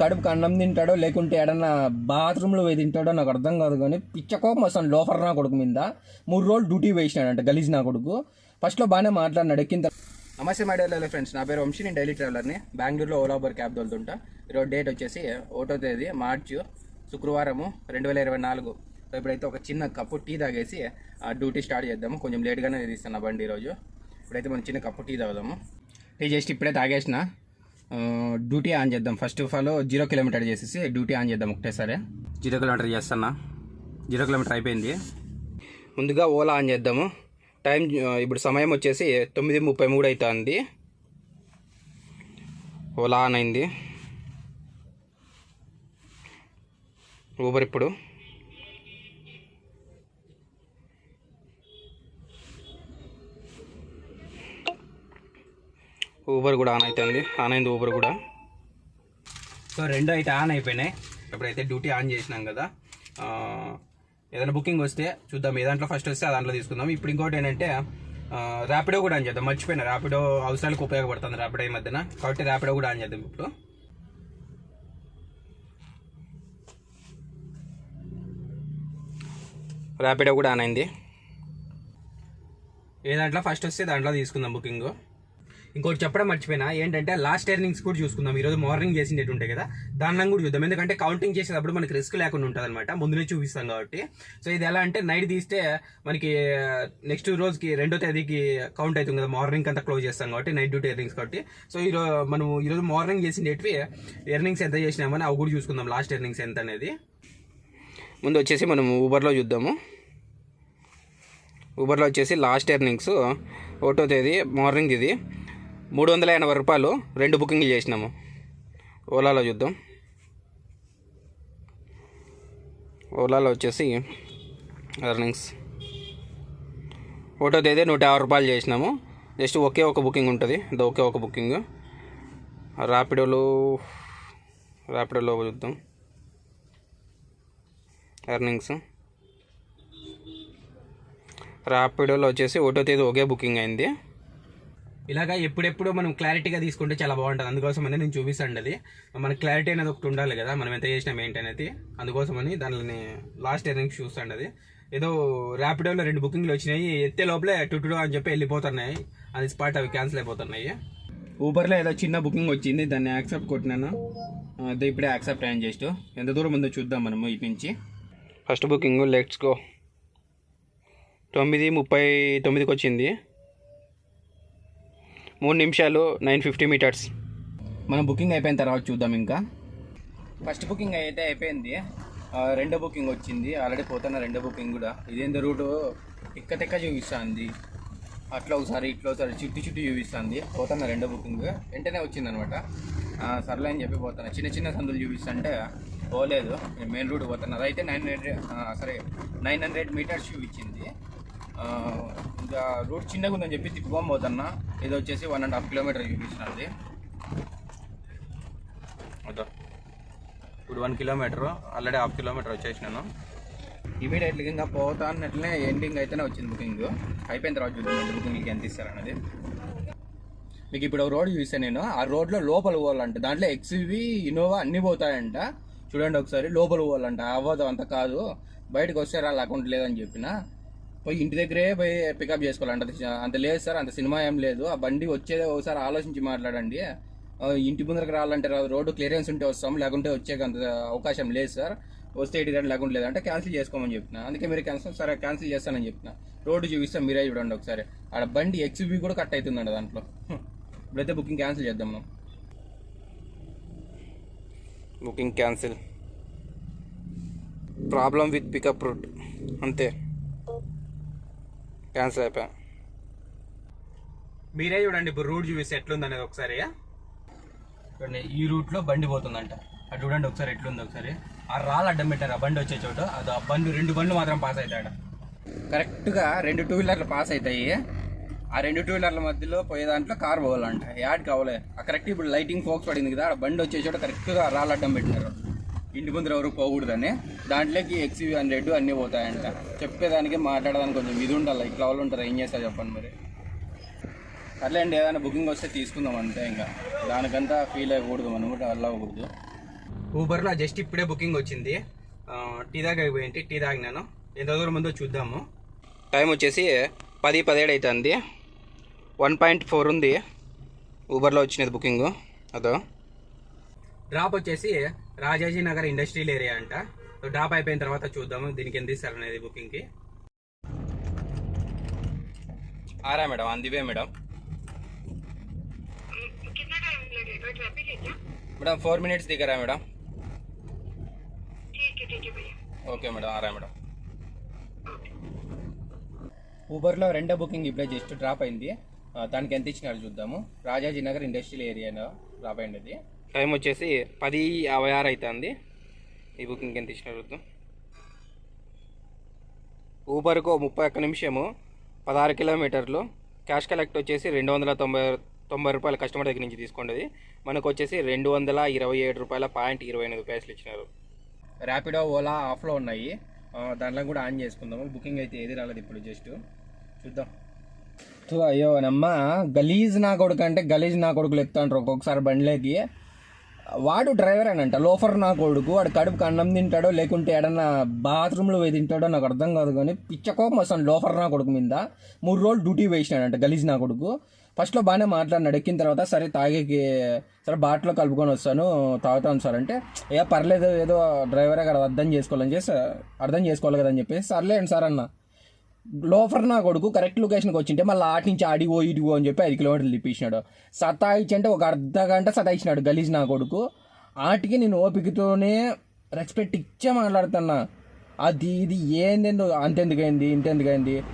కడుపుకి అన్నం తింటాడో లేకుంటే ఏడన్నా బాత్రూంలో పోయి తింటాడో నాకు అర్థం కాదు కానీ పిచ్చ కోపం వస్తాను లోఫర్ నా కొడుకు మీద. మూడు రోజులు డ్యూటీ వేసినాడంట గలీజ్ నా కొడుకు. ఫస్ట్లో బాగానే మాట్లాడినాడు ఎక్కిన తర్వాత నమస్తే మై డైలీ ఫ్రెండ్స్ నా పేరు వంశీ నేను డైలీ ట్రావెలర్ని. బెంగళూరులో ఓలా ఉబర్ క్యాబ్ తోలుతుంటా. ఈరోజు డేట్ వచ్చేసి ఒకటో తేదీ మార్చు శుక్రవారము రెండు వేల ఇరవై నాలుగు. సో ఇప్పుడైతే ఒక చిన్న కప్పు టీ తాగేసి ఆ డ్యూటీ స్టార్ట్ చేద్దాము. కొంచెం లేట్గానే తీస్తున్నా బండి ఈరోజు. ఇప్పుడైతే మనం చిన్న కప్పు టీ తాగుదాము. టీ జస్ట్ ఇప్పుడే తాగేసిన. డ్యూటీ ఆన్ చేద్దాం. First of all zero kilometre చేసేసి డ్యూటీ ఆన్ చేద్దాం ఒకటేసారి. జీరో కిలోమీటర్ చేస్తున్నా. జీరో కిలోమీటర్ అయిపోయింది. ముందుగా ఓలా ఆన్ చేద్దాము. టైం ఇప్పుడు సమయం వచ్చేసి తొమ్మిది ముప్పై మూడు అవుతుంది ఓలా ఆన్ అయింది. ఊబర్ ఇప్పుడు. ఊబర్ కూడా ఆన్ అవుతుంది ఆన్ అయింది ఊబర్ కూడా. సో రెండు అయితే ఆన్ అయిపోయినాయి. ఇప్పుడైతే డ్యూటీ ఆన్ చేసినాం కదా ఏదైనా బుకింగ్ వస్తే చూద్దాం. ఏ దాంట్లో ఫస్ట్ వస్తే ఆ దాంట్లో తీసుకుందాం. ఇప్పుడు ఇంకోటి ఏంటంటే ర్యాపిడో కూడా ఆన్ చేద్దాం. మర్చిపోయినా. ర్యాపిడో అవసరాలకు ఉపయోగపడుతుంది ర్యాపిడో ఈ మధ్యన. కాబట్టి ర్యాపిడో కూడా ఆన్ చేద్దాం ఇప్పుడు. ర్యాపిడో కూడా ఆన్ అయింది. ఏ దాంట్లో ఫస్ట్ వస్తే దాంట్లో తీసుకుందాం బుకింగ్ ఇంకోటి చెప్పడం మర్చిపోయినా ఏంటంటే లాస్ట్ ఎర్నింగ్స్ కూడా చూసుకుందాం. ఈరోజు మార్నింగ్ చేసిండేటి ఉంటాయి కదా దాన్ని కూడా చూద్దాం. ఎందుకంటే కౌంటింగ్ చేసేటప్పుడు మనకి రిస్క్ లేకుండా ఉంటుంది అనమాట ముందునే చూపిస్తాం కాబట్టి. సో ఇది ఎలా అంటే నైట్ తీస్తే మనకి నెక్స్ట్ రోజుకి రెండో తేదీకి కౌంట్ అవుతుంది కదా మార్నింగ్ అంతా క్లోజ్ చేస్తాం కాబట్టి నైట్ డ్యూటీ ఎర్నింగ్స్ కాబట్టి. సో ఈరోజు మనం ఈరోజు మార్నింగ్ చేసిండేటివి ఎర్నింగ్స్ ఎంత చేసినామని అవి కూడా చూసుకుందాం లాస్ట్ ఎర్నింగ్స్ ఎంత అనేది. ముందు వచ్చేసి మనం ఊబర్లో చూద్దాము. ఊబర్లో వచ్చేసి లాస్ట్ ఎర్నింగ్స్ ఒకటో తేదీ మార్నింగ్ ఇది. మూడు వందల ఎనభై రూపాయలు రెండు బుకింగ్లు చేసినాము. ఓలాలో చూద్దాం. ఓలాలో వచ్చేసి ఎర్నింగ్స్. ఒకటో తేదీ నూట యాభై రూపాయలు చేసినాము. జస్ట్ ఒకే ఒక బుకింగ్ ఉంటుంది. ఒకే ఒక బుకింగ్. ర్యాపిడోలో ర్యాపిడోలో చూద్దాం. ఎర్నింగ్స్. ర్యాపిడోలో వచ్చేసి ఒకటో తేదీ ఒకే బుకింగ్ అయింది. ఇలాగా ఎప్పుడెప్పుడు మనం క్లారిటీగా తీసుకుంటే చాలా బాగుంటుంది. అందుకోసమని నేను చూపిస్తాను అది మన క్లారిటీ అనేది ఒకటి ఉండాలి కదా మనం ఎంత చేసినాం ఏంటి అనేది. అందుకోసమని దానిని లాస్ట్ ఎర్నింగ్స్ చూస్తాండి అది ఏదో ర్యాపిడోలో రెండు బుకింగ్లు వచ్చినాయి. ఎత్తే లోపలే టుటుడో అని చెప్పి వెళ్ళిపోతున్నాయి. అది స్పాట్ అవి క్యాన్సిల్ అయిపోతున్నాయి. ఊబర్లో ఏదో చిన్న బుకింగ్ వచ్చింది. దాన్ని యాక్సెప్ట్ కొట్టినాను. అదే ఇప్పుడే యాక్సెప్ట్ అయ్యాను జస్ట్. ఎంత దూరం ఉందో చూద్దాం మనము ఇటు నుంచి. ఫస్ట్ బుకింగ్ లెట్స్ గో తొమ్మిది ముప్పై తొమ్మిదికి వచ్చింది. మూడు నిమిషాలు నైన్ ఫిఫ్టీ మీటర్స్. మనం బుకింగ్ అయిపోయిన తర్వాత చూద్దాం ఇంకా. ఫస్ట్ బుకింగ్ అయితే అయిపోయింది. రెండో బుకింగ్ వచ్చింది. ఆల్రెడీ పోతున్న రెండో బుకింగ్ కూడా. ఇదేందో రూటు తిక్క తిక్క చూపిస్తుంది. అట్లా ఒకసారి ఇట్లా ఒకసారి చుట్టూ చుట్టూ చూపిస్తుంది. పోతున్న రెండో బుకింగ్. వెంటనే వచ్చింది అనమాట సర్లే అని చెప్పి పోతాను చిన్న చిన్న సందులు చూపిస్తుంటే పోలేదు. నేను మెయిన్ రూట్ పోతాను అదైతే నైన్ హండ్రెడ్ సరే నైన్ హండ్రెడ్ మీటర్స్ చూపించింది. ఇంకా రూట్ చిన్నగా ఉందని చెప్పి తిప్పుకొని పోతున్నా. ఇది వచ్చేసి వన్ అండ్ హాఫ్ కిలోమీటర్ చూపిస్తున్నది అదో. ఇప్పుడు one kilometre already half kilometre వచ్చేసినాను. Immediately ఇంకా పోతా అన్నట్లే ఎండింగ్ అయితేనే వచ్చింది బుకింగ్ అయిపోయిన తర్వాత చూద్దాం బుకింగ్కి ఎంత ఇస్తారనేది మీకు ఇప్పుడు ఒక రోడ్ చూస్తే నేను. ఆ రోడ్లో లోపల పోవాలంట. దాంట్లో ఎక్స్వి ఇన్నోవా అన్నీ పోతాయంట. చూడండి ఒకసారి లోపల పోవాలంట. అవ్వదు అంత కాదు. బయటకు వస్తే రా అకౌంట్ లేదని చెప్పిన. పోయి ఇంటి దగ్గరే పోయి పికప్ చేసుకోవాలంట. అది అంత లేదు సార్ అంత సినిమా ఏం లేదు. ఆ బండి వచ్చేదే ఒకసారి ఆలోచించి మాట్లాడండి. ఇంటి ముందరకు రావాలంటే రాదు రోడ్డు క్లియరెన్స్ ఉంటే వస్తాం లేకుంటే వచ్చే అంత అవకాశం లేదు సార్. వస్తే ఇటు రండి లేకుంటే అంటే క్యాన్సిల్ చేసుకోమని చెప్పిన. అందుకే మీరు క్యాన్సిల్ సరే క్యాన్సిల్ చేస్తానని చెప్పిన. రోడ్డు చూపిస్తాం మీరే చూడండి ఒకసారి. ఆడ బండి ఎక్స్బీ కూడా కట్ అవుతుందండి దాంట్లో. ఇప్పుడైతే బుకింగ్ క్యాన్సిల్ చేద్దాం మనం. Booking cancel problem with pickup route అంతే. క్యాన్సిల్ అయిపోయా. మీరే చూడండి ఇప్పుడు రూట్ చూపిస్తే ఎట్లుంది అనేది ఒకసారి చూడండి ఈ రూట్లో బండి పోతుందంట. అటు చూడండి ఒకసారి ఎట్లుంది ఒకసారి. ఆ రాళ్ళు అడ్డం పెట్టారు ఆ బండి వచ్చే చోటు. అది ఆ బండి రెండు బండ్లు మాత్రం పాస్ అవుతాడు కరెక్ట్గా రెండు టూ వీలర్లు పాస్ అవుతాయి. ఆ రెండు టూ వీలర్ల మధ్యలో పోయే దాంట్లో కార్ పోవాలంట. యాడ్ కావాలి. ఆ కరెక్ట్ ఇప్పుడు లైటింగ్ ఫోక్స్ పడింది కదా ఆ బండి వచ్చే చోట కరెక్ట్గా రాళ్ళు అడ్డం పెట్టినారు. ఇంటి ముందర ఎవరు పోకూడదని. దాంట్లోకి ఎక్స్యూ హండ్రెడ్ అన్నీ పోతాయంట. చెప్పేదానికి మాట్లాడడానికి కొంచెం ఇది ఉండాలి. ఇట్లా వాళ్ళు ఉంటారు ఏం చేస్తారు చెప్పండి మరి. అట్లా అండి ఏదైనా బుకింగ్ వస్తే తీసుకుందాం అంతే ఇంకా. దానికంతా ఫీల్ అవ్వకూడదు మనం కూడా అవ్వకూడదు. ఊబర్లో జస్ట్ ఇప్పుడే బుకింగ్ వచ్చింది. టీ దాకా టీ తాగినాను. ఎంత దూరం ఉందో చూద్దాము. టైం వచ్చేసి పది పదిహేడు అవుతుంది వన్ పాయింట్ ఫోర్ ఉంది. ఊబర్లో వచ్చినది బుకింగ్. అదో. డ్రాప్ వచ్చేసి రాజాజీ నగర్ ఇండస్ట్రియల్ ఏరియా అంట. సో డ్రాప్ అయిపోయిన తర్వాత చూద్దాము దీనికి ఎంత ఇస్తారు అనేది బుకింగ్కి. ఆరా మేడం అందివే మేడం. మేడం ఫోర్ మినిట్స్ దిగరా మేడం. ఓకే మేడం ఆరా మేడం. ఊబర్లో రెండో బుకింగ్ ఇప్పుడే జస్ట్ డ్రాప్ అయింది. దానికి ఎంత ఇచ్చినారు చూద్దాము. రాజాజీ నగర్ ఇండస్ట్రియల్ ఏరియాలో డ్రాప్ అయింది టైం వచ్చేసి పది యాభై ఆరు అవుతుంది ఈ బుకింగ్ ఎంత ఇచ్చినారు చూద్దాం. ఊబర్కు ముప్పై ఒక్క నిమిషము పదహారు కిలోమీటర్లు. క్యాష్ కలెక్ట్ వచ్చేసి రెండు వందల తొంభై తొంభై రూపాయల కస్టమర్ దగ్గర నుంచి తీసుకున్నది మనకు వచ్చేసి రెండు వందల ఇరవై ఏడు రూపాయల పాయింట్ ఇరవై ఎనిమిది పైసలు ఇచ్చినారు. ర్యాపిడో ఓలా ఆఫ్లో ఉన్నాయి. ఆ, దాంట్లో కూడా ఆన్ చేసుకుందాము. బుకింగ్ అయితే ఏది రాలేదు ఇప్పుడు జస్ట్ చూద్దాం. అయ్యో నమ్మ గలీజ్ నా కొడుకు అంటే గలీజ్ నా కొడుకులు ఎత్తాంటారు ఒక్కొక్కసారి బండ్లేకి. వాడు డ్రైవర్ అని అంట లోఫర్ నా కొడుకు వాడు కడుపుకి అన్నం తింటాడో లేకుంటే ఏడన్నా బాత్రూంలో పోయి తింటాడో నాకు అర్థం కాదు కానీ పిచ్చకోపం వస్తాను లోఫర్ నా కొడుకు మీద. మూడు రోజులు డ్యూటీ వేసినాడంట గలీజ్ నా కొడుకు. ఫస్ట్లో బాగానే మాట్లాడినాడు. ఎక్కిన తర్వాత సరే తాగేకి సరే బాట్లో కలుపుకొని వస్తాను తాగుతాను సార్ అంటే ఏ పర్లేదు ఏదో డ్రైవరే కదా అర్థం చేసుకోవాలని చేసి అర్థం చేసుకోవాలి కదా అని చెప్పేసి సర్లేండి సార్ అన్న. లోఫర్ నా కొడుకు కరెక్ట్ లొకేషన్కి వచ్చింటే మళ్ళీ ఆటి నుంచి ఆడిగో ఇడిగో అని చెప్పి ఐదు కిలోమీటర్లు తిప్పించినాడు సతాయిచ్చి అంటే ఒక అర్ధ గంట సతాయించినాడు గలీజ్ నా కొడుకు. ఆటికి నేను ఓపికతోనే రెస్పెక్ట్ ఇచ్చే మాట్లాడుతున్నా. అది ఇది ఏందేందో అంతెందుకైంది ఇంతెందుకైంది.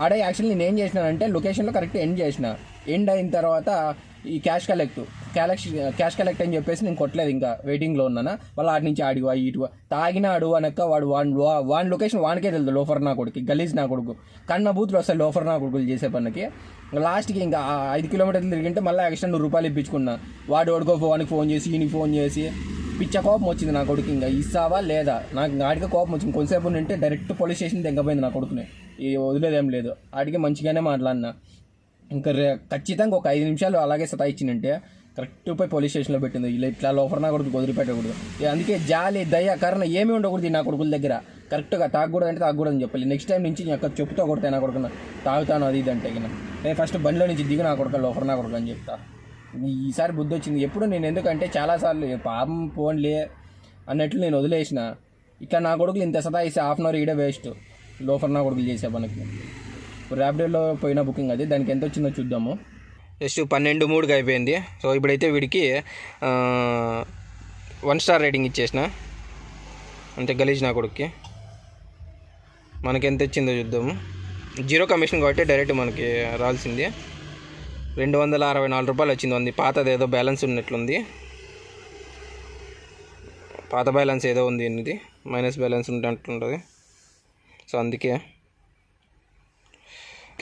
ఆడే యాక్చువల్లీ నేను ఏం చేసినానంటే లొకేషన్లో కరెక్ట్ ఎండ్ చేసిన. ఎండ్ అయిన తర్వాత ఈ cash collect collect cash collect అని చెప్పేసి నేను కొట్టలేదు ఇంకా వెయిటింగ్లో ఉన్నానా. వాళ్ళు ఆడి నుంచి ఆడివా ఇటు తాగినాడు అనక్క వాడు వాన్ వాన్ లొకేషన్ వానికే తెలుదు లోఫర్ నా కొడుకు గలీజ్ నా కొడుకు. కన్న బూతులు వస్తాయి లోఫర్ నా కొడుకులు చేసే పనికి లాస్ట్కి ఇంకా ఆ ఐదు కిలోమీటర్లు తిరిగింటే మళ్ళీ ఎక్స్ట్రా నూరు రూపాయలు ఇప్పించుకున్నా. వాడు వాడికో వానికి ఫోన్ చేసి ఈయనకి ఫోన్ చేసి. పిచ్చ కోపం వచ్చింది నా కొడుకు ఇంకా. ఇస్తావా లేదా? నాకు ఆడికి కోపం వచ్చింది. కొంతసేపు ఉంటే డైరెక్ట్ పోలీస్ స్టేషన్ తెగపోయింది నా కొడుకునే. ఈ వదిలేదేం లేదు. ఆడికి మంచిగానే మాట్లాడినా. ఇంకా రే- ఖచ్చితంగా ఒక ఐదు నిమిషాలు అలాగే సతాయిచ్చిందంటే కరెక్ట్ పోయి పోలీస్ స్టేషన్లో పెట్టింది. ఇలా ఇట్లా లోపల కొడుకు వదిలిపెట్టకూడదు. ఇక అందుకే జాలి దయ కరణ ఏమీ ఉండకూడదు నా కొడుకుల దగ్గర. కరెక్ట్గా తాగకూడదు అంటే తాగకూడదు అని చెప్పాలి. నెక్స్ట్ టైం నుంచి నాకు చెప్తా కొడతాయి నా కొడుకున తాగుతాను అది ఇది అంటే నేను. ఫస్ట్ బండిలో నుంచి దిగు నా కొడుకు లోపల నా కొడుకు అని చెప్తా. ఈసారి బుద్ధి వచ్చింది. ఎప్పుడు నేను ఎందుకంటే చాలాసార్లు పాపం పోన్లే అన్నట్లు నేను వదిలేసిన. ఇట్లా నా కొడుకులు ఇంత సతాయిస్తే హాఫ్ అన్ అవర్ ఈడే వేస్ట్ లోఫర్ నా కొడుకులు చేసే పనికి. ర్యాపిడోలో పోయిన బుకింగ్ అది. దానికి ఎంత వచ్చిందో చూద్దాము. జస్ట్ పన్నెండు మూడుకి అయిపోయింది. సో ఇప్పుడైతే వీడికి వన్ స్టార్ రేటింగ్ ఇచ్చేసిన. అంతే గలీజ్ నా కొడుక్కి. మనకి ఎంత వచ్చిందో చూద్దాము. జీరో కమిషన్ కాబట్టి డైరెక్ట్ మనకి రాల్సింది. రెండు వందల అరవై నాలుగు రూపాయలు వచ్చింది. ఉంది. పాతది ఏదో బ్యాలెన్స్ ఉన్నట్లుంది. పాత బ్యాలెన్స్ ఏదో ఉంది. ఇది మైనస్ బ్యాలెన్స్ ఉంటుంటుంది సో అందుకే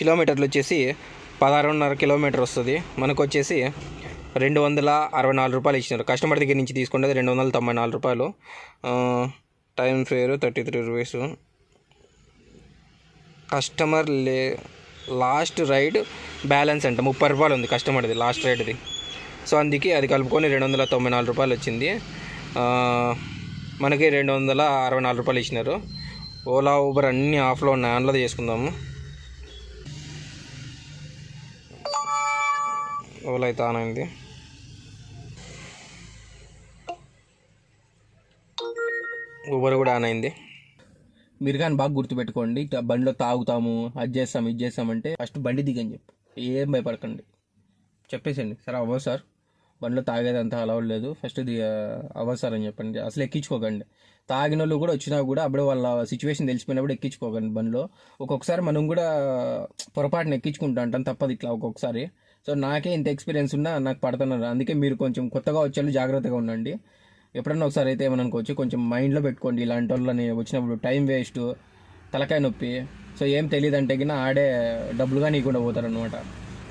కిలోమీటర్లు వచ్చేసి పదహారున్నర కిలోమీటర్ వస్తుంది. మనకు వచ్చేసి రెండు వందల అరవై నాలుగు రూపాయలు ఇచ్చినారు. కస్టమర్ దగ్గర నుంచి తీసుకునేది రెండు వందల తొంభై నాలుగు రూపాయలు. Time fare thirty three rupees. Customer లే లాస్ట్ రైడ్ బ్యాలెన్స్ అంట. ముప్పై రూపాయలు ఉంది కస్టమర్ది లాస్ట్ రైడ్ది. సో అందుకే అది కలుపుకొని రెండు వందల తొంభై నాలుగు రూపాయలు వచ్చింది. మనకి రెండు వందల అరవై నాలుగు రూపాయలు ఇచ్చినారు. ఓలా ఊబర్ అన్నీ ఆఫ్లో ఉన్నాయి. ఆన్లో చేసుకుందాము. ఓలా అయితే ఆన్ అయింది ఊబర్ కూడా ఆన్ అయింది. మీరు కానీ బాగా గుర్తుపెట్టుకోండి. బండిలో తాగుతాము అది చేస్తాం ఇది చేస్తామంటే ఫస్ట్ బండి దిగని చెప్పు. ఏం భయపడకండి. చెప్పేసండి సార్ అవ్వదు సార్. బండిలో తాగేది అంత అలవాటు లేదు. ఫస్ట్ దిగ అవ్వదు సార్ అని చెప్పండి. అసలు ఎక్కించుకోకండి. తాగిన వాళ్ళు కూడా వచ్చినా కూడా అప్పుడు వాళ్ళ సిచ్యువేషన్ తెలిసిపోయినప్పుడు ఎక్కించుకోకండి బండిలో. ఒక్కొక్కసారి మనం కూడా పొరపాటున ఎక్కించుకుంటా అంటాం తప్పదు ఇట్లా ఒక్కొక్కసారి. సో నాకే ఇంత ఎక్స్పీరియన్స్ ఉన్నా నాకు పడుతున్నారు. అందుకే మీరు కొంచెం కొత్తగా వచ్చేళ్ళు జాగ్రత్తగా ఉండండి. ఎప్పుడన్నా ఒకసారి అయితే ఏమనుకోవచ్చు అనుకోవచ్చు కొంచెం మైండ్లో పెట్టుకోండి. ఇలాంటి వాళ్ళని వచ్చినప్పుడు టైం వేస్ట్ తలకాయ నొప్పి. సో ఏం తెలియదు అంటే కింద ఆడే డబ్బులుగా నీకుండా పోతారనమాట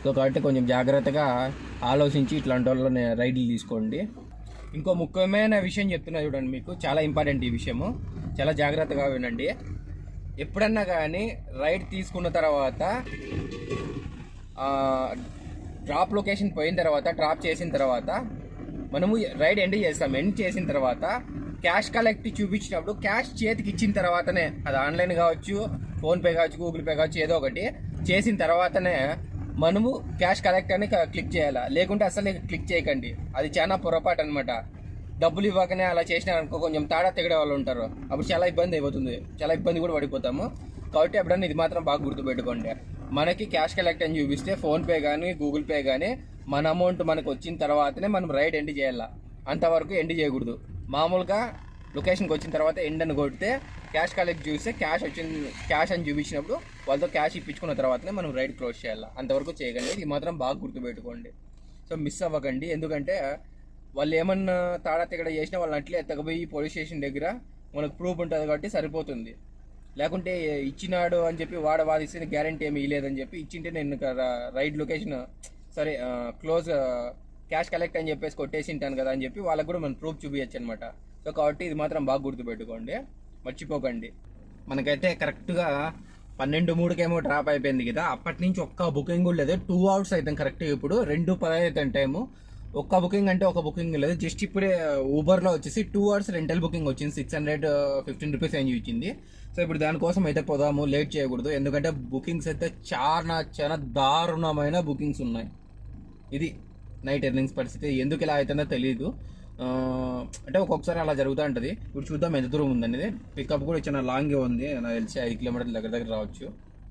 సో కాబట్టి కొంచెం జాగ్రత్తగా ఆలోచించి ఇట్లాంటి వాళ్ళని రైడ్లు తీసుకోండి. ఇంకో ముఖ్యమైన విషయం చెప్తున్నా చూడండి మీకు. చాలా ఇంపార్టెంట్ ఈ విషయము. చాలా జాగ్రత్తగా వినండి ఎప్పుడన్నా కానీ రైడ్ తీసుకున్న తర్వాత డ్రాప్ లొకేషన్ పోయిన తర్వాత డ్రాప్ చేసిన తర్వాత మనము రైడ్ ఎండ్ చేస్తాం. ఎండ్ చేసిన తర్వాత క్యాష్ కలెక్ట్ చూపించినప్పుడు క్యాష్ చేతికి ఇచ్చిన తర్వాతనే అది ఆన్లైన్ కావచ్చు ఫోన్పే కావచ్చు గూగుల్ పే కావచ్చు ఏదో ఒకటి చేసిన తర్వాతనే మనము క్యాష్ కలెక్ట్ అని క్లిక్ చేయాలి? లేకుంటే అసలు క్లిక్ చేయకండి. అది చాలా పొరపాటు అనమాట డబ్బులు ఇవ్వకనే అలా చేసినారనుకో కొంచెం తాడా తెగడే వాళ్ళు ఉంటారు. అప్పుడు చాలా ఇబ్బంది అయిపోతుంది. చాలా ఇబ్బంది కూడా పడిపోతాము. కాబట్టి ఎప్పుడన్నా ఇది మాత్రం బాగా గుర్తుపెట్టుకోండి. మనకి క్యాష్ కలెక్ట్ అని చూపిస్తే ఫోన్పే కానీ గూగుల్ పే కానీ మన అమౌంట్ మనకు వచ్చిన తర్వాతనే మనం రైడ్ ఎండ్ చేయాల? అంతవరకు ఎండ్ చేయకూడదు. మామూలుగా లొకేషన్కి వచ్చిన తర్వాత ఎండ్ అని కొడితే క్యాష్ కలెక్ట్ చూస్తే క్యాష్ వచ్చిన క్యాష్ అని చూపించినప్పుడు వాళ్ళతో క్యాష్ ఇప్పించుకున్న తర్వాతనే మనం రైడ్ క్లోజ్ చేయాలి? అంతవరకు చేయకండి. ఇది మాత్రం బాగా గుర్తుపెట్టుకోండి. సో మిస్ అవ్వకండి. ఎందుకంటే వాళ్ళు ఏమన్నా తాడా తిగడ చేసినా వాళ్ళని అట్లే ఎత్తకపోయి పోలీస్ స్టేషన్ దగ్గర మనకు ప్రూఫ్ ఉంటుంది కాబట్టి సరిపోతుంది. లేకుంటే ఇచ్చినాడు అని చెప్పి వాడు వాదిస్తే గ్యారంటీ ఏమి ఇవ్వలేదని చెప్పి ఇచ్చింటే నేను రైడ్ లొకేషన్ సరే క్లోజ్ క్యాష్ కలెక్ట్ అని చెప్పేసి కొట్టేసి ఉంటాను కదా అని చెప్పి వాళ్ళకి కూడా మనం ప్రూఫ్ చూపించచ్చు అనమాట సో కాబట్టి ఇది మాత్రం బాగా గుర్తుపెట్టుకోండి మర్చిపోకండి. మనకైతే కరెక్ట్గా పన్నెండు మూడుకేమో డ్రాప్ అయిపోయింది కదా అప్పటి నుంచి ఒక్క బుకింగ్ కూడా లేదు. టూ అవర్స్ అయితే కరెక్ట్ ఇప్పుడు రెండు పదహైదు టైము ఒక్క బుకింగ్ అంటే ఒక బుకింగ్ లేదు. జస్ట్ ఇప్పుడే ఊబర్లో వచ్చేసి టూ అవర్స్ రెంటల్ బుకింగ్ వచ్చింది. సిక్స్ హండ్రెడ్ ఫిఫ్టీన్ రూపీస్ ఏం చూపించింది సో ఇప్పుడు దానికోసం అయితే పోదాము. లేట్ చేయకూడదు. ఎందుకంటే బుకింగ్స్ అయితే చాలా చాలా దారుణమైన బుకింగ్స్ ఉన్నాయి. ఇది నైట్ ఎర్నింగ్స్ పరిస్థితి. ఎందుకు ఇలా అవుతుందో తెలియదు అంటే ఒక్కొక్కసారి అలా జరుగుతూ ఉంటుంది. ఇప్పుడు చూద్దాం ఎంత దూరం ఉందనేది. పికప్ కూడా చాలా లాంగ్ ఉంది. నాకు తెలిసి ఐదు కిలోమీటర్ల దగ్గర దగ్గర రావచ్చు.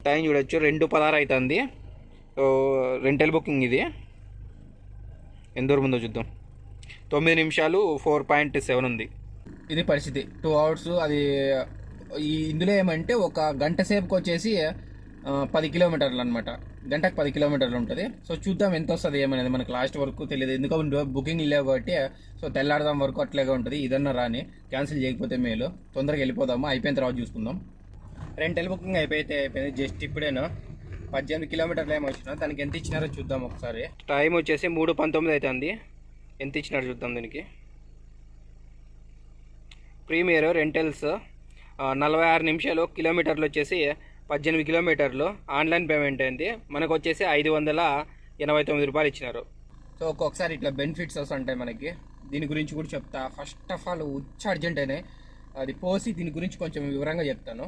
టైం చూడొచ్చు. రెండు పదహారు అవుతుంది. రెంటల్ బుకింగ్ ఇది. ఎంత దూరం ఉందో చూద్దాం. తొమ్మిది నిమిషాలు ఫోర్ పాయింట్ సెవెన్ ఉంది. ఇది పరిస్థితి. టూ అవర్స్ అది ఇందులో ఏమంటే ఒక గంట సేపుకి వచ్చేసి పది కిలోమీటర్లు అనమాట గంటకు పది కిలోమీటర్లు ఉంటుంది. సో చూద్దాం ఎంత వస్తుంది ఏమనేది. మనకు లాస్ట్ వరకు తెలియదు. ఎందుకంటే బుకింగ్ లేవు కాబట్టి సో తెల్లాడదాం వరకు అట్లాగే ఉంటుంది. ఇదన్నా రాని క్యాన్సిల్ చేయకపోతే మేలు. తొందరగా వెళ్ళిపోదాము? అయిపోయిన తర్వాత చూసుకుందాం. రెంటల్ బుకింగ్ అయిపోయితే అయిపోయింది. జస్ట్ ఇప్పుడేను? పద్దెనిమిది కిలోమీటర్లు ఏమో వచ్చినా దానికి ఎంత ఇచ్చినారో చూద్దాం ఒకసారి. టైం వచ్చేసి మూడు పంతొమ్మిది అవుతుంది ఎంత ఇచ్చినారో చూద్దాం దీనికి. ప్రీమియర్ రెంటల్స్ నలభై ఆరు నిమిషాలు కిలోమీటర్లు వచ్చేసి పద్దెనిమిది కిలోమీటర్లు ఆన్లైన్ పేమెంట్ అయింది. మనకు వచ్చేసి ఐదు వందల ఎనభై తొమ్మిది రూపాయలు ఇచ్చినారు. సో ఒక్కొక్కసారి ఇట్లా బెనిఫిట్స్ వస్తుంటాయి మనకి. దీని గురించి కూడా చెప్తా. ఫస్ట్ ఆఫ్ ఆల్ ఉచ్చ అర్జెంట్ అయినాయి. అది పోసి దీని గురించి కొంచెం వివరంగా చెప్తాను.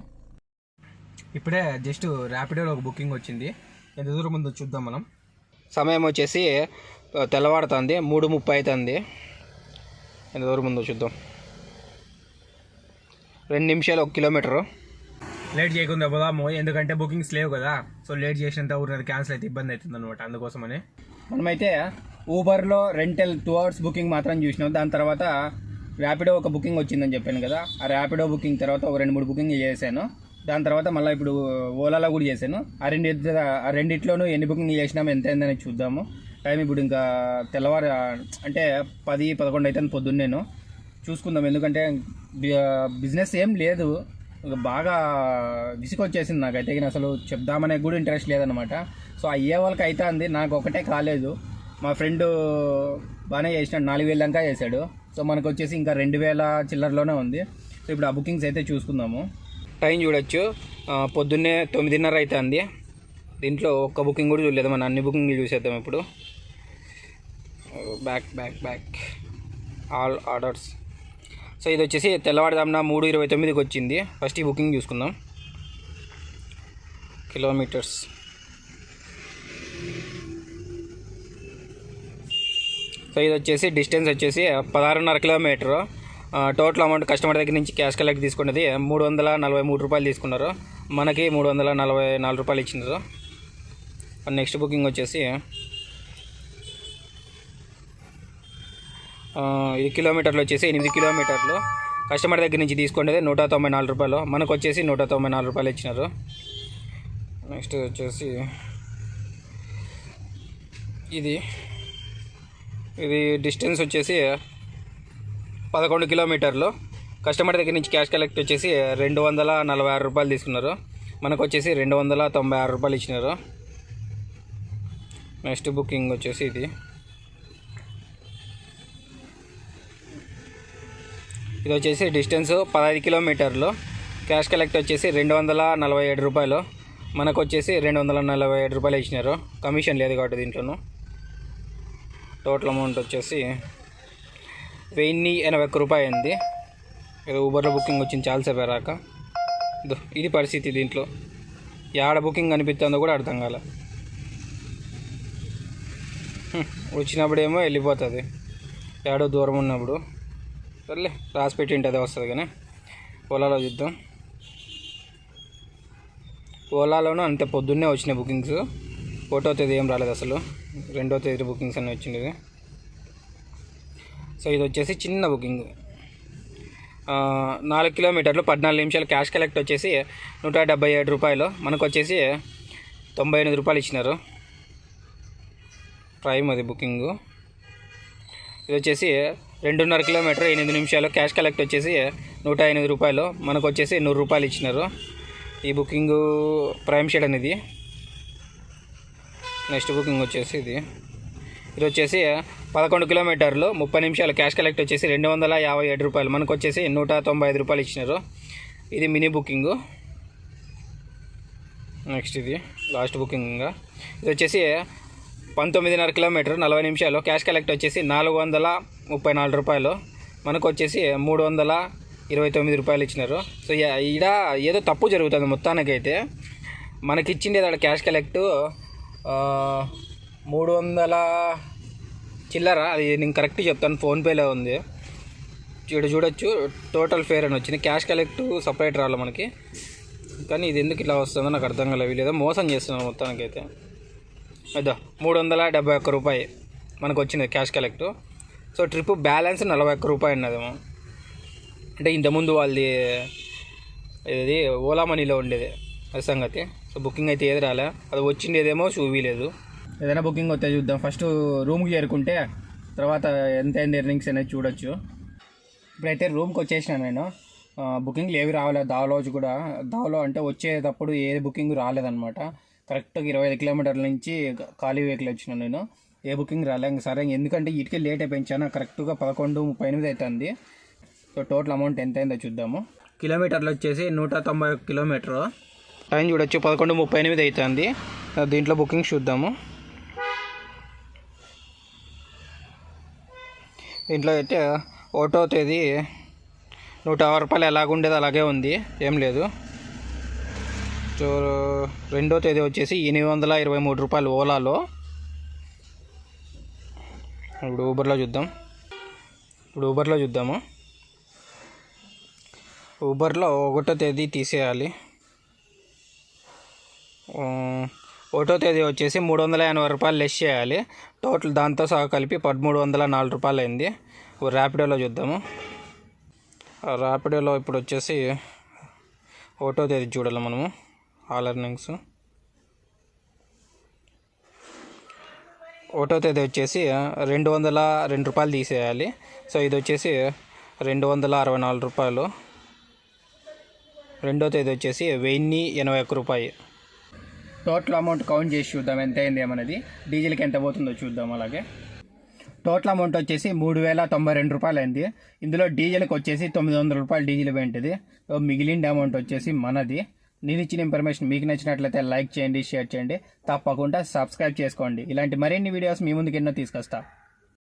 ఇప్పుడే జస్ట్ ర్యాపిడోలో ఒక బుకింగ్ వచ్చింది. ఎంత దూరం ఉందో చూద్దాం మనం. సమయం వచ్చేసి ఆ, తెల్లవారుతుంది మూడు ముప్పై అవుతుంది ఎంత దూరం ఉందో చూద్దాం. రెండు నిమిషాలు ఒక కిలోమీటరు. లేట్ చేయకుండా పోదాము ఎందుకంటే బుకింగ్స్ లేవు కదా. సో లేట్ చేసినంత ఊరినది క్యాన్సిల్ అయితే ఇబ్బంది అవుతుంది అనమాట అందుకోసమని. మనమైతే ఊబర్లో రెంటల్ టూ అవర్స్ బుకింగ్ మాత్రం చూసినాం. దాని తర్వాత ర్యాపిడో ఒక బుకింగ్ వచ్చిందని చెప్పాను కదా. ఆ ర్యాపిడో బుకింగ్ తర్వాత ఒక రెండు మూడు బుకింగ్ చేశాను. దాని తర్వాత మళ్ళీ ఇప్పుడు ఓలాలో కూడా చేశాను. ఆ రెండు ఆ రెండిట్లోనూ ఎన్ని బుకింగ్ చేసినాము ఎంత అయిందని చూద్దాము. టైం ఇప్పుడు ఇంకా తెల్లవారు అంటే పది పదకొండు అయితే పొద్దున్నేను చూసుకుందాం ఎందుకంటే బిజినెస్ ఏం లేదు. బాగా విసుకొచ్చేసింది నాకైతే. ఇక అసలు చెప్దామనే కూడా ఇంట్రెస్ట్ లేదనమాట సో అయ్యే వాళ్ళకి అయితే అంది నాకు ఒకటే కాలేదు. మా ఫ్రెండ్ బాగానే చేసినాడు నాలుగు వేలు దాకా చేశాడు. సో మనకు వచ్చేసి ఇంకా రెండు వేల చిల్లరలోనే ఉంది. సో ఇప్పుడు ఆ బుకింగ్స్ అయితే చూసుకుందాము. టైం చూడొచ్చు. పొద్దున్నే తొమ్మిదిన్నర అవుతుంది దీంట్లో ఒక్క బుకింగ్ కూడా చూడలేదు. మన అన్ని బుకింగ్లు చూసేద్దాం ఇప్పుడు. Back back back all orders so ఇది వచ్చేసి తెల్లవారుదామున మూడు ఇరవై తొమ్మిదికి వచ్చింది. ఫస్ట్ ఈ బుకింగ్ చూసుకుందాం. కిలోమీటర్స్ సో ఇది వచ్చేసి డిస్టెన్స్ వచ్చేసి పదహారున్నర కిలోమీటరు. టోటల్ అమౌంట్ కస్టమర్ దగ్గర నుంచి క్యాష్ కలెక్ట్ తీసుకున్నది మూడు వందల నలభై మూడు రూపాయలు తీసుకున్నారు. మనకి మూడు వందల నలభై నాలుగు రూపాయలు ఇచ్చినారు. నెక్స్ట్ బుకింగ్ వచ్చేసి ఇది కిలోమీటర్లు వచ్చేసి ఎనిమిది కిలోమీటర్లు. కస్టమర్ దగ్గర నుంచి తీసుకునేది నూట తొంభై నాలుగు రూపాయలు. మనకు వచ్చేసి నూట తొంభై నాలుగు రూపాయలు ఇచ్చినారు. నెక్స్ట్ వచ్చేసి ఇది ఇది డిస్టెన్స్ వచ్చేసి పదకొండు కిలోమీటర్లు. కస్టమర్ దగ్గర నుంచి క్యాష్ కలెక్ట్ వచ్చేసి రెండు వందల నలభై ఆరు రూపాయలు తీసుకున్నారు. మనకు వచ్చేసి రెండు వందల తొంభై ఆరు రూపాయలు ఇచ్చినారు. నెక్స్ట్ బుకింగ్ వచ్చేసి ఇది. ఇది వచ్చేసి డిస్టెన్స్ పదహైదు కిలోమీటర్లు. క్యాష్ కలెక్ట్ వచ్చేసి రెండు వందల నలభై ఏడు రూపాయలు. మనకు వచ్చేసి రెండు వందల నలభై ఏడు రూపాయలు ఇచ్చినారు. కమిషన్ లేదు కాబట్టి దీంట్లోనూ. టోటల్ అమౌంట్ వచ్చేసి వెయ్యి ఎనభై ఒక్క రూపాయి అయింది. ఏదో ఊబర్లో బుకింగ్ వచ్చింది చాలాసేపు రాక ఇదో ఇది పరిస్థితి దీంట్లో. యాడ బుకింగ్ కనిపిస్తుందో కూడా అర్థం కాల. వచ్చినప్పుడేమో వెళ్ళిపోతుంది. ఏడో దూరం ఉన్నప్పుడు. సర్లే రాసి పెట్టి ఉంటుంది వస్తుంది కానీ. ఓలాలో చూద్దాం. ఓలాలోనూ అంతే పొద్దున్నే వచ్చినాయి బుకింగ్స్ ఒకటో తేదీ ఏం రాలేదు అసలు. రెండో తేదీ బుకింగ్స్ అన్నీ వచ్చింది సో ఇది వచ్చేసి చిన్న బుకింగ్. నాలుగు కిలోమీటర్లు పద్నాలుగు నిమిషాలు క్యాష్ కలెక్ట్ వచ్చేసి నూట డెబ్బై ఏడు రూపాయలు. మనకు వచ్చేసి తొంభై ఎనిమిది రూపాయలు ఇచ్చినారు. ప్రైమ్ అది బుకింగ్. ఇది వచ్చేసి రెండున్నర కిలోమీటర్ ఎనిమిది నిమిషాలు క్యాష్ కలెక్ట్ వచ్చేసి నూట ఎనిమిది రూపాయలు. మనకు వచ్చేసి నూరు రూపాయలు ఇచ్చినారు. ఈ బుకింగ్ ప్రైమ్ షెడ్ అనేది. నెక్స్ట్ బుకింగ్ వచ్చేసి ఇది. ఇది వచ్చేసి పదకొండు కిలోమీటర్లు ముప్పై నిమిషాలు క్యాష్ కలెక్ట్ వచ్చేసి రెండు వందల యాభై ఏడు రూపాయలు. మనకు వచ్చేసి నూట తొంభై ఐదు రూపాయలు ఇచ్చినారు. ఇది మినీ బుకింగ్. నెక్స్ట్ ఇది లాస్ట్ బుకింగ్. ఇంకా ఇది వచ్చేసి పంతొమ్మిదిన్నర కిలోమీటర్ నలభై నిమిషాలు. క్యాష్ కలెక్ట్ వచ్చేసి నాలుగు వందల ముప్పై నాలుగు రూపాయలు. మనకు వచ్చేసి మూడు వందల ఇరవై తొమ్మిది రూపాయలు ఇచ్చినారు. సో ఈడ ఏదో తప్పు జరుగుతుంది మొత్తానికైతే. మనకి ఇచ్చింది క్యాష్ కలెక్ట్ మూడు వందల చిల్లర? అది నేను కరెక్ట్ చెప్తాను. ఫోన్పేలో ఉంది. చూడ చూడొచ్చు. టోటల్ ఫేర్ అని వచ్చింది. క్యాష్ కలెక్ట్ సపరేట్ రావాలి మనకి? కానీ ఇది ఎందుకు ఇలా వస్తుందో నాకు అర్థం కాలేదు. మోసం చేస్తున్నాను మోసం చేస్తున్నారు మొత్తానికైతే. అదో మూడు వందల డెబ్బై ఒక్క రూపాయి మనకు వచ్చింది cash collect so trip balance నలభై ఒక్క రూపాయి ఉన్నదేమో అంటే ఇంతకుముందు వాళ్ళది ఇది ఓలా మనీలో ఉండేది. అది సంగతి. సో బుకింగ్ అయితే ఏది రాలే. అది వచ్చిండేదేమో చూపించలేదు ఏదైనా బుకింగ్ వస్తే చూద్దాం. ఫస్ట్ రూమ్కి చేరుకుంటే తర్వాత ఎంత అయింది ఎర్నింగ్స్ అనేది చూడొచ్చు. ఇప్పుడైతే రూమ్కి వచ్చేసినాను నేను. బుకింగ్లు ఏవి రాలేదు దావలోజు కూడా. దావలో అంటే వచ్చేటప్పుడు ఏ బుకింగ్ రాలేదన్నమాట. కరెక్ట్గా ఇరవై ఐదు కిలోమీటర్ల నుంచి ఖాళీ వెహికల్ వచ్చిన నేను. ఏ బుకింగ్ రాలే. సరే ఎందుకంటే ఇటుకే లేట్ అయిపోయించాను కరెక్ట్గా పదకొండు ముప్పై ఎనిమిది అవుతుంది సో టోటల్ అమౌంట్ ఎంత అయిందో చూద్దాము. కిలోమీటర్లు వచ్చేసి నూట తొంభై కిలోమీటర్. టైం చూడొచ్చు. పదకొండు ముప్పై ఎనిమిది అవుతుంది దీంట్లో బుకింగ్ చూద్దాము. దీంట్లో అయితే ఒకటో తేదీ నూట యాభై రూపాయలు ఎలాగుండేది అలాగే ఉంది. ఏం లేదు. సో రెండో తేదీ వచ్చేసి ఎనిమిది వందల ఇరవై మూడు రూపాయలు ఓలాలో. ఇప్పుడు ఊబర్లో చూద్దాం. ఇప్పుడు ఊబర్లో చూద్దాము. ఊబర్లో ఒకటో తేదీ తీసేయాలి. ఒకటో తేదీ వచ్చేసి మూడు వందల ఎనభై రూపాయలు లెస్ చేయాలి. టోటల్ దాంతో సహా కలిపి పదమూడు వందల నాలుగు రూపాయలు అయింది. ర్యాపిడోలో చూద్దాము. ఆ ర్యాపిడోలో ఇప్పుడు వచ్చేసి ఒకటో తేదీ చూడాలి మనము. All earnings. ఒకటో తేదీ వచ్చేసి రెండు వందల రెండు రూపాయలు తీసేయాలి. సో ఇది వచ్చేసి రెండు వందల అరవై నాలుగు రూపాయలు. రెండో తేదీ వచ్చేసి వెయ్యి ఎనభై ఒక్క రూపాయి. టోటల్ అమౌంట్ కౌంట్ చేసి చూద్దాం. ఎంత అయింది ఏమన్నది? డీజిల్కి ఎంత పోతుందో చూద్దాం అలాగే. టోటల్ అమౌంట్ వచ్చేసి మూడు వేల తొంభై రెండు రూపాయలు అయింది ఇందులో డీజిల్కి వచ్చేసి తొమ్మిది వందల రూపాయలు డీజిల్ పోయింటుంది. సో మిగిలిన అమౌంట్ వచ్చేసి మనది. నేను ఇచ్చిన ఇన్ఫర్మేషన్ మీకు నచ్చినట్లయితే లైక్ చేయండి షేర్ చేయండి. తప్పకుండా సబ్స్క్రైబ్ చేసుకోండి. ఇలాంటి మరిన్ని వీడియోస్ మీ ముందుకు ఎన్నో తీసుకొస్తా.